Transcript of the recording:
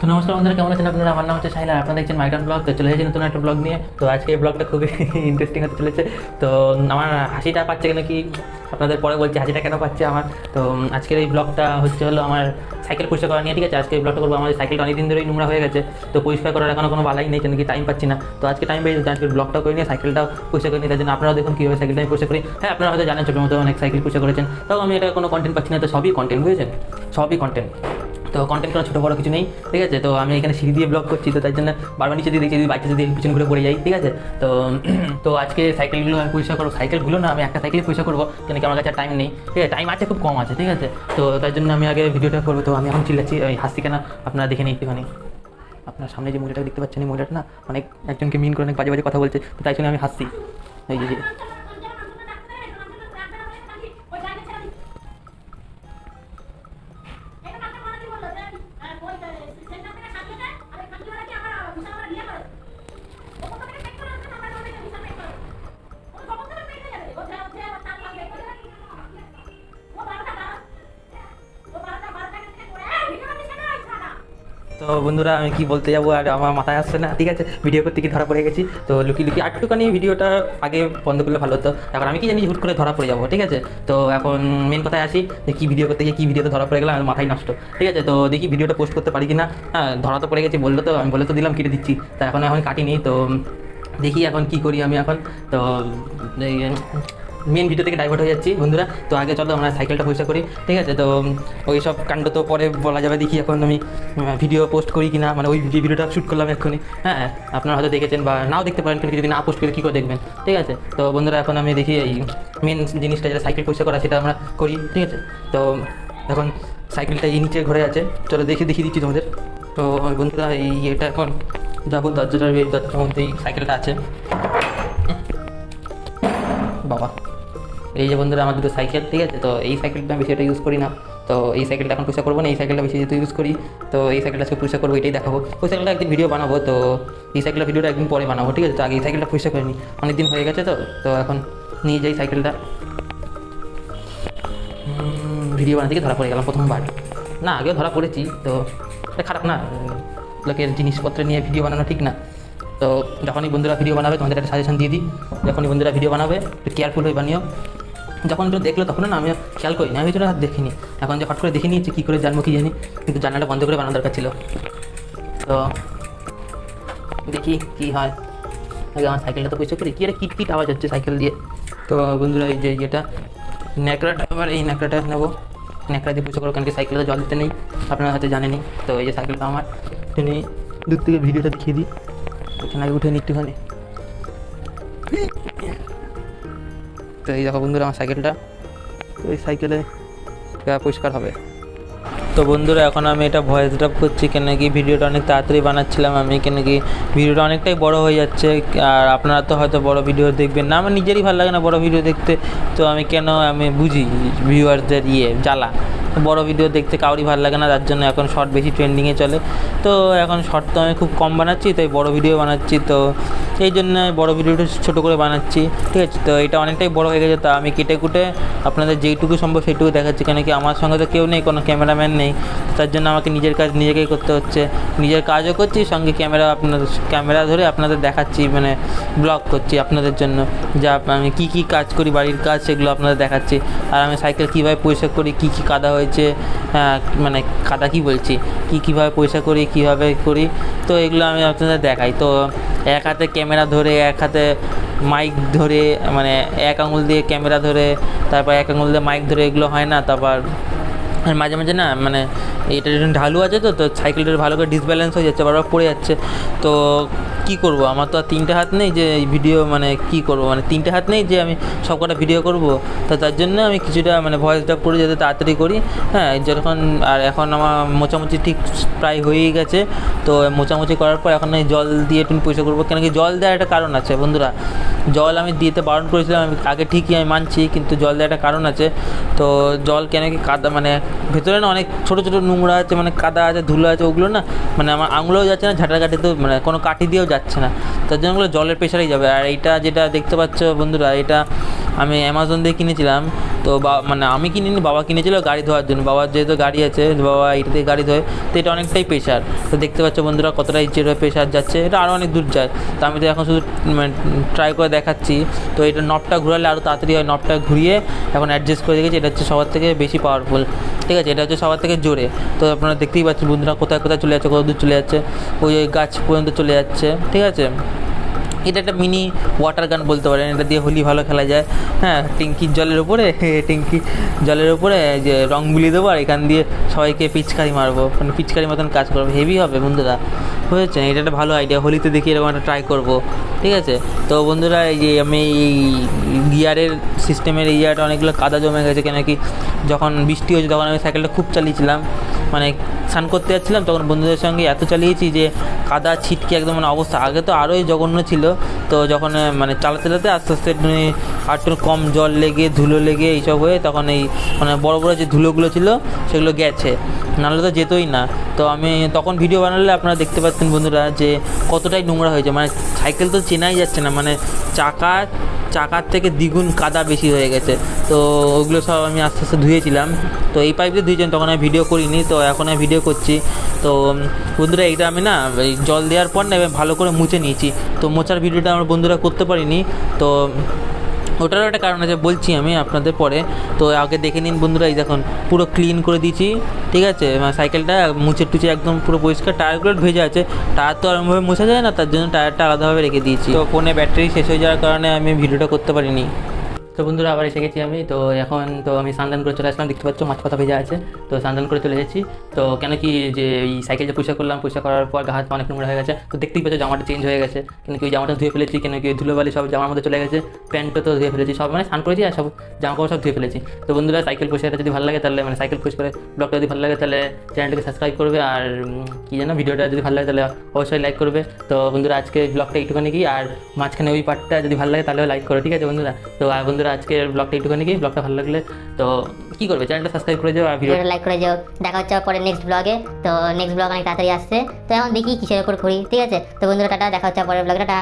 তো নমস্কার বন্ধুরা, কেমন আছেন? আপনারা আমার নাম হচ্ছে সাইলা আপনারা দেখছেন মাইগ্রান ব্লগ তো চলে এসেছি নতুন একটা ব্লগ নিয়ে। তো আজকে ব্লগটা খুবই ইন্টারেস্টিং হতে চলেছে। তো আমার হাসিটা পাচ্ছে কেন কি আপনাদের পরে বলছি, হাসিটা কেন পাচ্ছে আমার? তো আজকের এই ব্লগটা হচ্ছে হলো আমার সাইকেল পরিষ্কার করা নিয়ে, ঠিক আছে? আজকে এই ব্লগটা করব, আমাদের সাইকেলটা অনেকদিন ধরেই নোংরা হয়ে গেছে। তো পরিষ্কার করার এখনও কোনো বালাই নেই কেন কি টাইম পাচ্ছি না। তো আজকে টাইম পেয়ে আজকে ব্লগটা করে নিয়ে সাইকেলটাও পরিষ্কার করে নিয়ে তার জন্য আপনারাও দেখুন কীভাবে সাইকেলটা আমি পরিষ্কার করি। হ্যাঁ আপনারা হয়তো জানেন ছোটো মতো অনেক সাইকেল পরিষ্কার করেছেন। তাও আমি এটা কোনো কন্টেন্ট পাচ্ছি না, তো সবই কন্টেন্ট বুঝেছেন? সবই কন্টেন্ট তো কন্টেন্ট করা ছোটো বড়ো কিছু নেই, ঠিক আছে? তো আমি এখানে সিঁড়ি দিয়ে ব্লগ করছি, তো তাই জন্য বারবার নিচে দিয়ে দেখছি, যদি বাইকে যদি পিছন ঘুরে পড়ে যাই, ঠিক আছে? তো তো আজকে সাইকেলগুলো আমি পরিষ্কার করব। সাইকেলগুলো না আমি একটা সাইকেলই পরিষ্কার করব, কেন কি আমার কাছে টাইম নেই, ঠিক আছে? টাইম আছে খুব কম আছে, ঠিক আছে? তো তাই জন্য আমি আগে ভিডিওটা করব, তো আমি এখন চিল্লাচ্ছি ওই হাসছি কেনা? আপনারা দেখে নিই একটুখানি। আপনার সামনে যে মহিলাটা দেখতে পাচ্ছেন, এই মহিলাটা না অনেক একজনকে মিন করে অনেক বাজে বাজে কথা বলছে, তো তাই জন্য আমি হাসছি। এই যে। তো বন্ধুরা, আমি কি বলতে যাব? আর আমার মাথায় আসছে না। ঠিক আছে ভিডিও করতে কি ধরা পড়ে গেছি? তো লুকি লুকি, একটুখানি ভিডিওটা আগে বন্ধ করলে ভালো হতো। এখন আমি কি জানি, হুট করে ধরা পড়ে যাব, ঠিক আছে? তো এখন মেন কথায় আসি, যে কী ভিডিও করতে গিয়ে কী ভিডিওতে ধরা পড়ে গেলাম আমার মাথায় নষ্ট। ঠিক আছে, তো দেখি ভিডিওটা পোস্ট করতে পারি কি না হ্যাঁ ধরা তো পড়ে গেছি, বলল তো, আমি বলে তো দিলাম, কেটে দিচ্ছি। তা এখন এখন কাটিনি, তো দেখি এখন কি করি আমি এখন। তো মেন ভিডিও থেকে ডাইভার্ট হয়ে যাচ্ছি, বন্ধুরা। তো আগে চলো, আমরা সাইকেলটা পরিষ্কার করি, ঠিক আছে? তো ওই সব কাণ্ড তো পরে বলা যাবে, দেখি এখন আমি ভিডিও পোস্ট করি কি না মানে ওই ভিডিওটা শ্যুট করলাম এক্ষুনি। হ্যাঁ আপনারা হয়তো দেখেছেন বা নাও দেখতে পারেন, কিন্তু যদি না পোস্ট করে, কী করে দেখবেন? ঠিক আছে? তো, বন্ধুরা, এখন আমি দেখি এই মেন জিনিসটা, যেটা সাইকেল পরিষ্কার করা, সেটা আমরা করি, ঠিক আছে? তো, এখন সাইকেলটা এই নিচে ঘরে আছে। চলো, দেখে, দেখিয়ে দিচ্ছি তোমাদের। তো, বন্ধুরা, এই এটা এখন যাব দরজাটার এই মধ্যেই সাইকেলটা আছে। বাবা। এই যে বন্ধুরা, আমার দুটো সাইকেল ঠিক আছে? তো এই সাইকেলটা আমি বেশি এটা ইউজ করি না। তো এই সাইকেলটা এখন পয়সা করব না, এই সাইকেলটা বেশি যেহেতু ইউজ করি, তো এই সাইকেলটা আজকে পয়সা করব, এটাই দেখাবো। ওই সাইকেলটা একদিন ভিডিও বানাবো, তো এই সাইকেলটা ভিডিওটা একদিন পরে বানাবো, ঠিক আছে? তো আগে এই সাইকেলটা পয়সা করিনি অনেক দিন হয়ে গেছে তো তো এখন নিয়ে যাই সাইকেলটা ভিডিও বানাতে গিয়ে ধরা পড়ে গেলাম প্রথমবার। না, আগেও ধরা পড়েছি, তো এটা খারাপ না। লোকের জিনিসপত্র নিয়ে ভিডিও বানানো ঠিক না। তো যখনই বন্ধুরা ভিডিও বানাবে, তোমাদের একটা সাজেশন দিয়ে দিই। যখনই বন্ধুরা ভিডিও বানাবে, একটু কেয়ারফুল হয়ে বানিও। যখন একটু দেখল তখন না আমি খেয়াল করি না আমি কিছু দেখিনি। এখন যে হট করে দেখে নিয়েছি, কী করে জানব কি জানি, কিন্তু জানাটা বন্ধ করে বানানো দরকার ছিল। তো দেখি কি হয়। আগে আমার সাইকেলটা তো পয়সা করি। কী একটা কিট আওয়াজ হচ্ছে সাইকেল দিয়ে। তো বন্ধুরা, এই যে যেটা ন্যাকড়াটা এবার এই ন্যাকড়াটা নেব। ন্যাকড়া দিয়ে পুজো করো, কারণ কি সাইকেলে জল দিতে নেই, আপনারা হয়তো জানেনই। তো এই যে সাইকেলটা আমার তিনি দূর থেকে ভিডিওটা দেখিয়ে দিই। এখানে আগে উঠে নিই একটুখানি। তো এই দেখো বন্ধুরা আমার সাইকেলটা। তো এই সাইকেলে পরিষ্কার হবে। তো বন্ধুরা, এখন আমি এটা ভয়েস ড্রপ করছি, কেন কি ভিডিওটা অনেক তাড়াতাড়ি বানাচ্ছিলাম আমি, কেন কি ভিডিওটা অনেকটাই বড় হয়ে যাচ্ছে, আর আপনারা তো হয়তো বড় ভিডিও দেখবেন না, আমার নিজেরই ভালো লাগে না বড় ভিডিও দেখতে, তো আমি কেন আমি বুঝি ভিউয়ারদের ইয়ে জ্বালা। বড় ভিডিও দেখতে কাউরই ভালো লাগে না তার জন্য এখন শর্ট বেশি ট্রেন্ডিংয়ে চলে। তো এখন শর্ট তো আমি খুব কম বানাচ্ছি, তাই বড় ভিডিও বানাচ্ছি, তো এই জন্য বড় ভিডিওটা ছোটো করে বানাচ্ছি, ঠিক আছে? তো এটা অনেকটাই বড় হয়ে গেছে, তো আমি কেটে কুটে আপনাদের যেইটুকু সম্ভব সেইটুকু দেখাচ্ছি, কেন কি আমার সঙ্গে তো কেউ নেই, কোনো ক্যামেরাম্যান নেই। তার জন্য আমাকে নিজের কাজ নিজেকেই করতে হচ্ছে। নিজের কাজও করছি, সঙ্গে ক্যামেরা আপনাদের ক্যামেরা ধরে আপনাদের দেখাচ্ছি মানে ব্লগ করছি আপনাদের জন্য। যা আমি কী কী কাজ করি, বাড়ির কাজ, সেগুলো আপনাদের দেখাচ্ছি। আর আমি সাইকেল কীভাবে পরিষ্কার করি, কী কী কাদা হয়েছে আহ, মানে কাদা কী বলছি? কী কীভাবে পয়সা করি কীভাবে করি? তো এগুলো আমি আপনাদের দেখাই। তো এক হাতে ক্যামেরা ধরে এক হাতে মাইক ধরে মানে এক আঙুল দিয়ে ক্যামেরা ধরে তারপর এক আঙুল দিয়ে মাইক ধরে এগুলো হয় না তারপর মাঝে মাঝে না মানে এটা ঢালু আছে তো তো সাইকেলটা ভালো করে ডিসব্যালেন্স হয়ে যাচ্ছে বারবার পড়ে যাচ্ছে। তো কি করব? আমার তো আর তিনটে হাত নেই যে ভিডিও মানে কি করব? মানে তিনটে হাত নেই যে আমি সব কটা ভিডিও করব? তো তার জন্য আমি কিছুটা মানে ভয়েস ড্রপ করে যাতে তাড়াতাড়ি করি। হ্যাঁ যখন আর এখন আমার মোচামুচি ঠিক প্রায় হয়েই গেছে। তো মোচামুচি করার পর এখন জল দিয়ে একটু পয়সা করব। কেন কি জল দেওয়ার একটা কারণ আছে বন্ধুরা। জল আমি দিতে বারণ করেছিলাম, আমি আগে ঠিকই আমি মানছি, কিন্তু জল দেওয়ার একটা কারণ আছে। তো জল কেন কি কাদা মানে ভেতরে না অনেক ছোটো ছোটো নোংরা আছে মানে কাদা আছে, ধুলো আছে, ওগুলো না মানে আমার আঙুলেও যাচ্ছে না ঝাঁটার কাঠিতেও মানে কোনো কাঠি দিয়েও যাচ্ছে না। তার জন্য ওগুলো জলের প্রেশারেই যাবে। আর এইটা যেটা দেখতে পাচ্ছ বন্ধুরা, এটা আমি অ্যামাজন দিয়ে কিনেছিলাম, তো বা মানে আমি কিনিনি, বাবা কিনেছিল গাড়ি ধোয়ার জন্য। বাবার যেহেতু গাড়ি আছে, বাবা এটা দিয়ে গাড়ি ধোয়, তো এটা অনেকটাই প্রেশার তো দেখতে পাচ্ছ বন্ধুরা কতটা ইচ্ছের প্রেশার যাচ্ছে, এটা আরও অনেক দূর যায়। তো আমি তো এখন শুধু ট্রাই করে দেখাচ্ছি। তো এটা নবটা ঘোরালে আরও তাড়াতাড়ি হয় নবটা ঘুরিয়ে এখন অ্যাডজাস্ট করে দেখেছি, এটা হচ্ছে সবার থেকে বেশি পাওয়ারফুল ঠিক আছে, এটা হচ্ছে সবার থেকে জোরে। তো আপনারা দেখতেই পাচ্ছেন বন্ধুরা কোথায় কোথায় চলে যাচ্ছে, কত দূর চলে যাচ্ছে, ওই ওই গাছ পর্যন্ত চলে যাচ্ছে। ঠিক আছে? এটা একটা মিনি ওয়াটার গান বলতে পারেন। এটা দিয়ে হোলি ভালো খেলা যায়। হ্যাঁ টিঙ্কির জলের ওপরে টিঙ্কি জলের ওপরে যে রং গুলিয়ে দেবো আর এখান দিয়ে সবাইকে পিচকারি মারবো। মানে পিচকারি মতন কাজ করব। হেভি হবে বন্ধুরা বুঝেছে এটা একটা ভালো আইডিয়া হোলিতে দেখি এরকম একটা ট্রাই করব। ঠিক আছে? তো বন্ধুরা, এই যে আমি এই গিয়ারের সিস্টেমের এই জায়গাটা অনেকগুলো কাদা জমে গেছে। কেন কি যখন বৃষ্টি হয়েছে তখন আমি সাইকেলটা খুব চালিয়েছিলাম। মানে স্নান করতে যাচ্ছিলাম, তখন বন্ধুদের সঙ্গে এত চালিয়েছি যে কাদা, ছিটকে একদম মানে অবস্থা। আগে তো আরোই জঘন্য ছিল, তো যখন মানে চালাতে চালাতে আস্তে আস্তে একটু কম জল লেগে, ধুলো লেগে এইসব হয়ে তখন এই মানে বড় বড় যে ধুলোগুলো ছিল সেগুলো গেছে। নাহলে তো যেতই না। তো আমি তখন ভিডিও বানালে আপনারা দেখতে পাচ্ছেন বন্ধুরা যে কতটাই নোংরা হয়েছে। মানে সাইকেল তো চেনাই যাচ্ছে না মানে চাকা চাকার থেকে দ্বিগুণ কাদা বেশি হয়ে গেছে। তো ওগুলো সব আমি আস্তে আস্তে ধুয়েছিলাম। তো এই পাইপ দিয়ে তখন আমি ভিডিও করিনি। তো এখন আমি ভিডিও করছি। তো বন্ধুরা এটা আমি না জল দেওয়ার পর না ভালো করে মুছে নিয়েছি। তো মোছার ভিডিওটা আমার বন্ধুরা করতে পারিনি। তো, ওটারও একটা কারণ আছে, বলছি আমি আপনাদের পরে। তো, আগে দেখে নিন বন্ধুরা, এই দেখুন, পুরো ক্লিন করে দিয়েছি, ঠিক আছে? সাইকেলটা মুছে টুচে একদম পুরো পরিষ্কার টায়ারগুলো ভেজে আছে। টায়ার তো আরমভাবে মোছা যায় না, তার জন্য টায়ারটা আলাদাভাবে রেখে দিয়েছি। তো, ফোনে ব্যাটারি শেষ হয়ে যাওয়ার কারণে আমি ভিডিওটা করতে পারিনি। তো বন্ধুরা, আবার এসে গেছি আমি। তো এখন তো আমি স্নান করে চলে আসলাম। দেখতে পাচ্ছ মাছ পাতা ভেজা আছে। তো স্নান করে চলে এসেছি। তো কেন কি যে এই সাইকেল যে পয়সা করলাম পয়সা করার পর হাত অনেক নোংরা হয়ে গেছে। তো দেখতেই পাচ্ছ, জামাটা চেঞ্জ হয়ে গেছে। কেন কি ওই জামাটা ধুয়ে ফেলেছি, কেন কি ধুলোবালি সব জামার মধ্যে চলে গেছে। প্যান্টও তো ধুয়ে ফেলেছি, সব মানে স্নান করেছি আর সব জামা কাপড় সব ধুয়ে ফেলেছি। তো বন্ধুরা সাইকেল পয়সাটা যদি ভালো লাগে তাহলে মানে সাইকেল পয়সা করে ব্লগটা যদি ভালো লাগে তাহলে চ্যানেলটাকে সাবস্ক্রাইব করবে। আর কি জানো, ভিডিওটা যদি ভালো লাগে তাহলে অবশ্যই লাইক করবে। তো বন্ধুরা, আজকে ব্লগটা একটুখানি কি, আর মাঝখানে ওই পার্টটা যদি ভালো লাগে তাহলে লাইক করো, ঠিক আছে বন্ধুরা? তো আর বন্ধুরা, আজকের ব্লগটা একটুখানি কি ব্লগটা ভালো লাগলে তো কি করবে? চ্যানেলটা সাবস্ক্রাইব করে যাও আর ভিডিও ভিডিওটা লাইক করে যাও দেখা হচ্ছে পরে নেক্সট ব্লগে তো নেক্সট ব্লগ অনেক তাড়াতাড়ি আসছে। তো এখন দেখি কিসের উপর করি ঠিক আছে? তো বন্ধুরা, টাটা। দেখা হচ্ছে পরের ব্লগে টাটা।